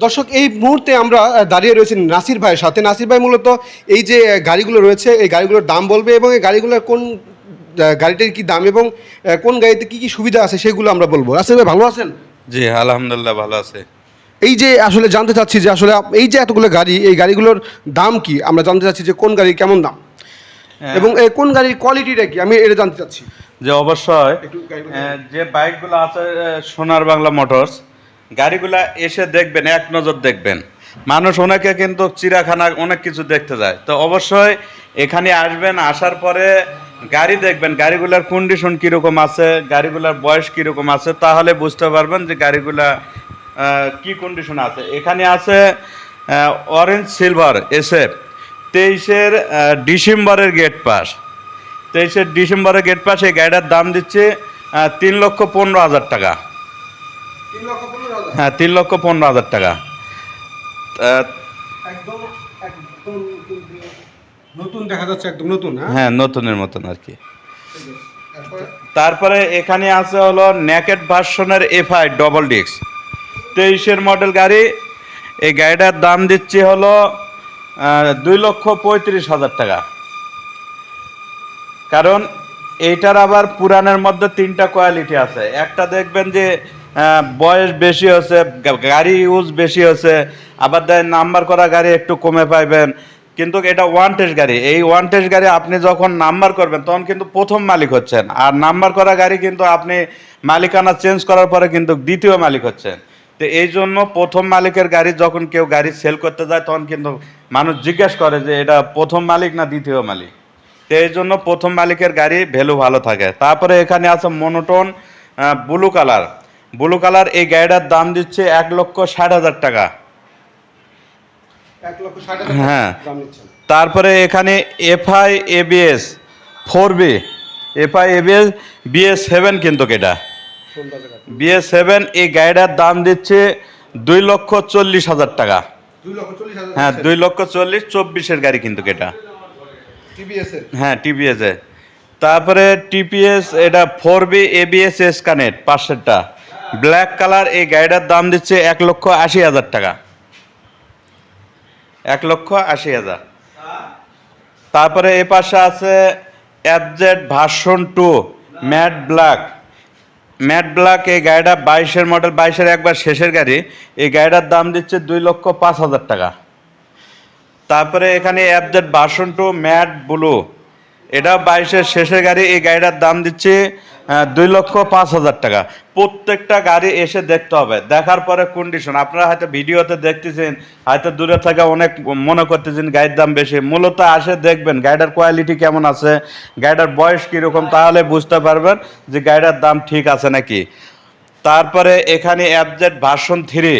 দর্শক এই মুহূর্তে আমরা দাঁড়িয়ে রয়েছি নাসির ভাইয়ের সাথে। নাসির ভাই মূলত এই যে গাড়িগুলো রয়েছে এই গাড়িগুলোর দাম বলবে এবং এই গাড়িগুলোর কোন গাড়িটির কি দাম এবং কোন গাড়িতে কি কি সুবিধা আছে সেগুলো আমরা বলব। নাসির ভাই ভালো আছেন? জি আলহামদুলিল্লাহ ভালো আছে। এই যে আসলে জানতে চাচ্ছি যে আসলে এই যে এতগুলো গাড়ি এই গাড়িগুলোর দাম কি? আমরা জানতে চাচ্ছি যে কোন গাড়ি কেমন দাম? এবং এ, কোন গাড়ির কোয়ালিটিটা কি? আমি এটা জানতে চাচ্ছি। যে অবশ্যই যে বাইকগুলো আছে সোনার বাংলা মোটরস গাড়িগুলা এসে দেখবেন, এক নজর দেখবেন। মানুষ অনেকে কিন্তু চিড়াখানা অনেক কিছু দেখতে যায়। তো অবশ্যই এখানে আসবেন, আসার পরে গাড়ি দেখবেন, গাড়িগুলার কন্ডিশন কীরকম আছে, গাড়িগুলার বয়স কীরকম আছে, তাহলে বুঝতে পারবেন যে গাড়িগুলা কি কন্ডিশন আছে। এখানে আছে অরেঞ্জ সিলভার এসএফ তেইশের ডিসেম্বরের গেট পাস তেইশের ডিসেম্বরের গেট পাস এই গাড়িটার দাম দিচ্ছে তিন লক্ষ পনেরো হাজার টাকা। হ্যাঁ তিন লক্ষ পনেরো হাজার টাকা। একদম একদম নতুন দেখা যাচ্ছে একদম নতুন হ্যাঁ? হ্যাঁ নতুনের মতন আর কি। তারপরে? এখানে আছে হলো নেকেট ভার্সনের এফআই ডবল ডিস্ক তেইশের মডেল গাড়ি এই গাড়িটার দাম দিচ্ছে হলো দুই লক্ষ পঁয়ত্রিশ হাজার টাকা। কারণ এইটার আবার পুরানের মধ্যে তিনটা কোয়ালিটি আছে। একটা দেখবেন যে বয়স বেশি হচ্ছে গাড়ি ইউজ বেশি হচ্ছে আবার দেয় নাম্বার করা গাড়ি একটু কমে পাইবেন। কিন্তু এটা ওয়ান গাড়ি। এই ওয়ান গাড়ি আপনি যখন নাম্বার করবেন, তখন কিন্তু প্রথম মালিক হচ্ছেন। আর নাম্বার করা গাড়ি কিন্তু আপনি মালিকানা চেঞ্জ করার পরে কিন্তু দ্বিতীয় মালিক হচ্ছেন। তো এই জন্য প্রথম মালিকের গাড়ি যখন কেউ গাড়ি সেল করতে যায়, তখন কিন্তু মানুষ জিজ্ঞেস করে যে, এটা প্রথম মালিক না দ্বিতীয় মালিক? তো এই জন্য প্রথম মালিকের গাড়ি ভ্যালু ভালো থাকে। তারপরে এখানে আছে monotone blue colour blue colour এই গাড়িটার দাম দিচ্ছে এক লক্ষ ষাট হাজার টাকা। হ্যাঁ। তারপরে এখানে FI ABS four B FI ABS BS seven কিন্তু এটা। জায়গা বিএস সেভেন এই গাড়িটার দাম দিচ্ছে দুই লক্ষ চল্লিশ হাজার টাকা। হ্যাঁ দুই লক্ষ চল্লিশ চব্বিশের গাড়ি কিন্তু এটা। এর। হ্যাঁ টিপিএস এ তারপরে টিপিএস এটা four B ABS S connect পাঁচশোটা ব্ল্যাক কালার এই গাড়িটার দাম দিচ্ছে এক লক্ষ আশি হাজার টাকা। এক লক্ষ আশি হাজার। তারপরে এ পাশে আছে FZ version two matte black matte black এই গাড়িটা বাইশের মডেল বাইশের একবার শেষের গাড়ি। এই গাড়িটার দাম দিচ্ছে দুই লক্ষ পাঁচ হাজার টাকা। তারপরে এখানে FZ version two matte blue এটা বাইশের শেষের গাড়ি, এই গাড়িটার দাম দিচ্ছে দুই লক্ষ পাঁচ হাজার টাকা। প্রত্যেকটা গাড়ি এসে দেখতে হবে। দেখার পরে কন্ডিশন আপনারা হয়তো ভিডিওতে দেখতেছেন হয়তো দূরে থেকে অনেক মনে করতেছেন গাড়ির দাম বেশি। মূলত আসে দেখবেন গাড়িটার কোয়ালিটি কেমন আছে গাড়িটার বয়স কীরকম তাহলে বুঝতে পারবেন যে গাড়িটার দাম ঠিক আছে নাকি। তারপরে এখানে FZ version three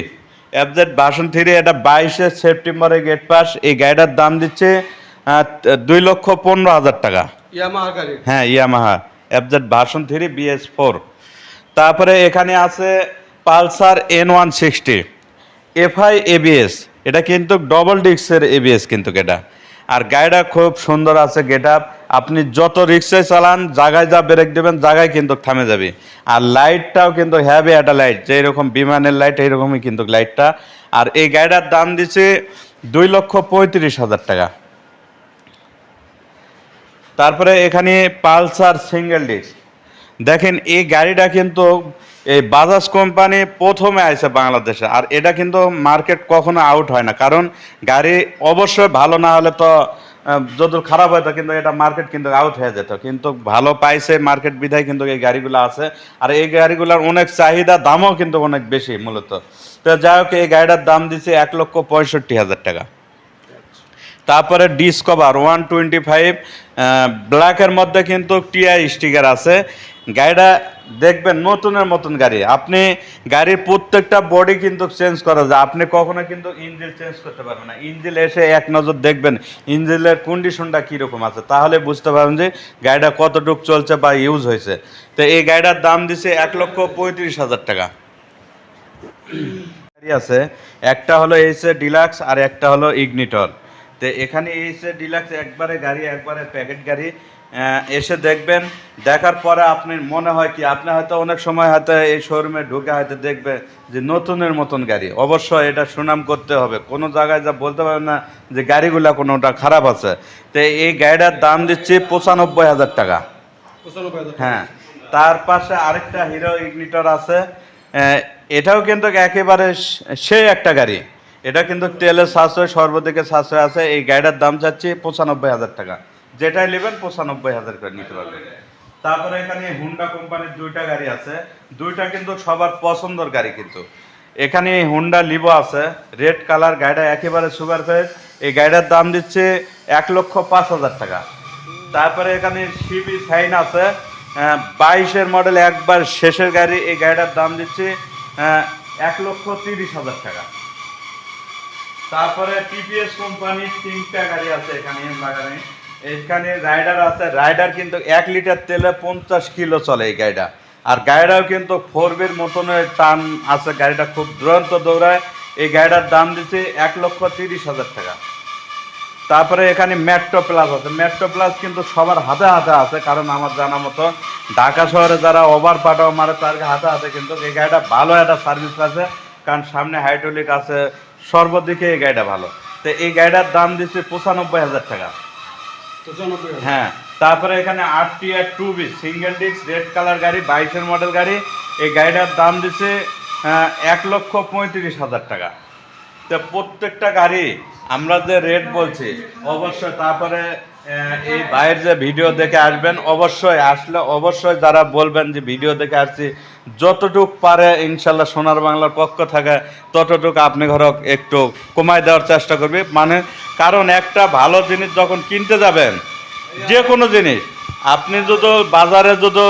FZ version three এটা বাইশে সেপ্টেম্বরে গেট পাস এই গাড়িটার দাম দিচ্ছে দুই লক্ষ পনেরো হাজার টাকা। ইয়ামাহার গাড়ি। হ্যাঁ Yamaha. FZ version three BS four. তারপরে এখানে আছে Pulsar N one sixty, FI ABS, এটা কিন্তু ডবল ডিস্কের এবিএস কিন্তু এটা আর গাড়িটা খুব সুন্দর আছে গেট আপ আপনি যত রিক্সায় চালান, জায়গায় যা ব্রেক দেবেন, জায়গায় কিন্তু থামে যাবে। আর লাইটটাও কিন্তু হ্যাভি একটা লাইট যে এরকম বিমানের লাইট এইরকমই কিন্তু লাইটটা আর এই গাড়িটার দাম দিচ্ছে দুই লক্ষ পঁয়ত্রিশ হাজার টাকা। তারপরে এখানে পালসার সিঙ্গেল ডিস্ক। দেখেন এই গাড়িটা কিন্তু এই বাজাজ কোম্পানি প্রথমে আসে বাংলাদেশে আর এটা কিন্তু মার্কেট কখনো আউট হয় না। কারণ গাড়ি অবশ্যই ভালো না হলে তো আহ, যদি খারাপ হয়তো কিন্তু এটা মার্কেট কিন্তু আউট হয়ে যেত। কিন্তু ভালো পাইছে মার্কেট বিধায় কিন্তু এই গাড়িগুলো আছে। আর এই গাড়িগুলোর অনেক চাহিদা দামও কিন্তু অনেক বেশি মূলত। তো যাই হোক এই গাড়িটার দাম দিচ্ছে এক লক্ষ পঁয়ষট্টি হাজার টাকা। তারপরে ডিসকভার ওয়ান টোয়েন্টি ফাইভ ব্ল্যাকের মধ্যে কিন্তু টিআই স্টিকার আছে। গাড়িটা দেখবেন নতুনের মতন গাড়ি। আপনি গাড়ির প্রত্যেকটা বডি কিন্তু চেঞ্জ করা যায়। আপনি কখনো কিন্তু ইঞ্জিন চেঞ্জ করতে পারবেন না। ইঞ্জিন এসে এক নজর দেখবেন ইঞ্জিনের কন্ডিশনটা কীরকম আছে। তাহলে বুঝতে পারবেন যে গাড়িটা কতটুক চলছে বা ইউজ হয়েছে। তো এই গাড়িটার দাম দিছে এক লক্ষ পঁয়ত্রিশ হাজার টাকা। আছে, একটা হলো এইচএ ডিলাক্স আর একটা হলো ইগনিটর তো এখানে এইচএ ডিলাক্স একবারে গাড়ি একবারে প্যাকেট গাড়ি এসে দেখবেন। দেখার পরে আপনি মনে হয় কি আপনি হয়তো অনেক সময় হয়তো এই শোরুমে ঢুকে হয়তো দেখবে যে নতুনের মতন গাড়ি। অবশ্যই এটা সুনাম করতে হবে। কোনো জায়গায় যা বলতে পারবেন না যে গাড়িগুলো কোনোটা খারাপ আছে। তো এই গাড়িটার দাম দিচ্ছি পঁচানব্বই হাজার টাকা। হ্যাঁ তার পাশে আরেকটা হিরো ইগনিটর আছে। এটাও কিন্তু একেবারে সে- সেই একটা গাড়ি। এটা কিন্তু তেলের সাশ্রয় সর্বদিকে সাশ্রয় আছে। এই গাড়িটার দাম চাচ্ছি পঁচানব্বই হাজার টাকা। যেটাই নেবেন পঁচানব্বই হাজার করে নিতে পারবেন। তারপরে এখানে হুন্ডা কোম্পানির দুইটা গাড়ি আছে। দুইটা কিন্তু সবার পছন্দের গাড়ি কিন্তু। এখানে হুন্ডা লিভো আছে। রেড কালার গাড়িটা একেবারে সুপার ফ্রেশ এই গাড়িটার দাম দিচ্ছে এক লক্ষ পাঁচ হাজার টাকা। তারপরে এখানে সিবি সাইন আছে। বাইশের মডেল একবার শেষের গাড়ি। এই গাড়িটার দাম দিচ্ছে আহ, এক লক্ষ তিরিশ হাজার টাকা। তারপরে টিপিএস কোম্পানির তিনটা গাড়ি আছে এখানে লাগানো এখানে রাইডার আছে। রাইডার কিন্তু এক লিটার তেলে পঞ্চাশ কিলো চলে এই গাড়িটা। আর গাড়িটাও কিন্তু ফোর বির মতনের টান আছে। গাড়িটা খুব দুরন্ত দৌড়ায়। এই গাড়িটার দাম দিচ্ছে এক লক্ষ তিরিশ হাজার টাকা। তারপরে এখানে মেট্রো প্লাস আছে। মেট্রো প্লাস কিন্তু সবার হাতে হাতে আছে, কারণ আমার জানা মতো ঢাকা শহরে যারা ওভার পাঠাও মারে, তার হাতে হাতে কিন্তু এই গাড়িটা ভালো একটা সার্ভিস আছে। কারণ সামনে হাইড্রোলিক আছে সর্বদিকে এই গাড়িটা ভালো। তো এই গাড়িটার দাম দিচ্ছে পঁচানব্বই হাজার টাকা। হ্যাঁ তারপরে এখানে R T R two B single disc red colour গাড়ি বাইশের মডেল গাড়ি। এই গাড়িটার দাম দিচ্ছে এক লক্ষ পঁয়ত্রিশ হাজার টাকা। তো প্রত্যেকটা গাড়ি আমরা যে রেট বলছি অবশ্যই তারপরে এই বাইরের যে ভিডিও দেখে আসবেন, অবশ্যই আসলে অবশ্যই যারা বলবেন যে ভিডিও দেখে আসছি, যতটুক পারে ইনশাল্লাহ সোনার বাংলার পক্ষ থাকে ততটুকু আপনি ঘরক একটু কমায় দেওয়ার চেষ্টা করবি। মানে কারণ একটা ভালো জিনিস যখন কিনতে যাবেন, যে কোনো জিনিস, আপনি যদি বাজারে যদি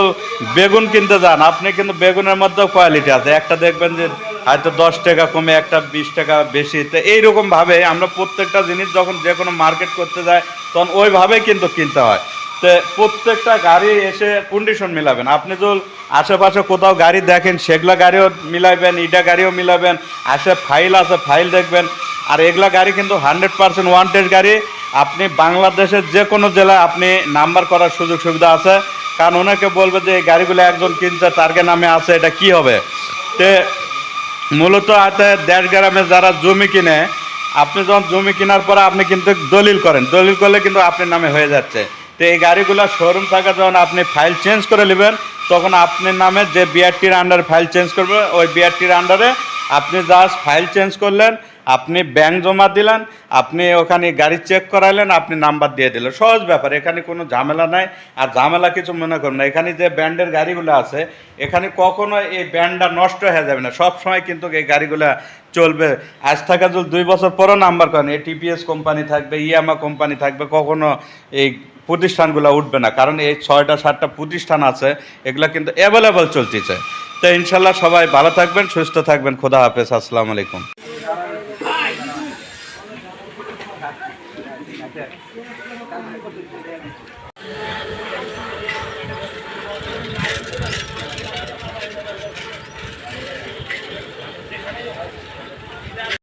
বেগুন কিনতে যান, আপনি কিন্তু বেগুনের মধ্যেও কোয়ালিটি আছে। একটা দেখবেন যে হয়তো দশ টাকা কমে একটা বিশ টাকা বেশি। তো এইরকমভাবে আমরা প্রত্যেকটা জিনিস যখন যে কোনো মার্কেট করতে যাই, তখন ওইভাবেই কিন্তু কিনতে হয়। তো প্রত্যেকটা গাড়ি এসে কন্ডিশন মিলাবেন। আপনি যদি আশেপাশে কোথাও গাড়ি দেখেন, সেগুলা গাড়িও মিলাইবেন, ইটা গাড়িও মিলাবেন, আসে ফাইল আছে ফাইল দেখবেন। আর এগুলা গাড়ি কিন্তু হান্ড্রেড পার্সেন্ট ওয়ান্টেড গাড়ি। আপনি বাংলাদেশের যে কোনো জেলায় আপনি নাম্বার করার সুযোগ সুবিধা আছে। কারণ ওনাকে বলবে যে, এই গাড়িগুলো একজন কিনছে টার্গে নামে আছে, এটা কি হবে? তে মূলত দেশ গ্রামে যারা জমি কিনে, আপনি যখন জমি কেনার পরে আপনি কিন্তু দলিল করেন। দলিল করলে কিন্তু আপনার নামে হয়ে যাচ্ছে। তো এই গাড়িগুলো শোরুম থাকা যখন আপনি ফাইল চেঞ্জ করে নেবেন, তখন আপনার নামে যে বিআরটির আন্ডারে ফাইল চেঞ্জ করবে, ওই বিআরটির আন্ডারে আপনি জাস্ট ফাইল চেঞ্জ করলেন আপনি ব্যাংক জমা দিলেন, আপনি ওখানে গাড়ি চেক করাইলেন, আপনি নাম্বার দিয়ে দিলেন। সহজ ব্যাপার, এখানে কোনো ঝামেলা নাই। আর ঝামেলা কিছু মনে করুন না, এখানে যে ব্যান্ডের গাড়িগুলো আছে, এখানে কখনো এই ব্যান্ডটা নষ্ট হয়ে যাবে না। সব সময় কিন্তু এই গাড়িগুলো চলবে। আজ থাকা যদি দুই বছর পরও নাম্বার করেন, এই টিপিএস কোম্পানি থাকবে ইয়ামা কোম্পানি থাকবে, কখনো এই প্রতিষ্ঠানগুলো উঠবে না। কারণ এই ছয়টা, সাতটা প্রতিষ্ঠান আছে, এগুলো কিন্তু অ্যাভেলেবল চলতেছে। তো ইনশাল্লাহ সবাই ভালো থাকবেন, সুস্থ থাকবেন। খোদা হাফেজ, আসসালামু আলাইকুম। って。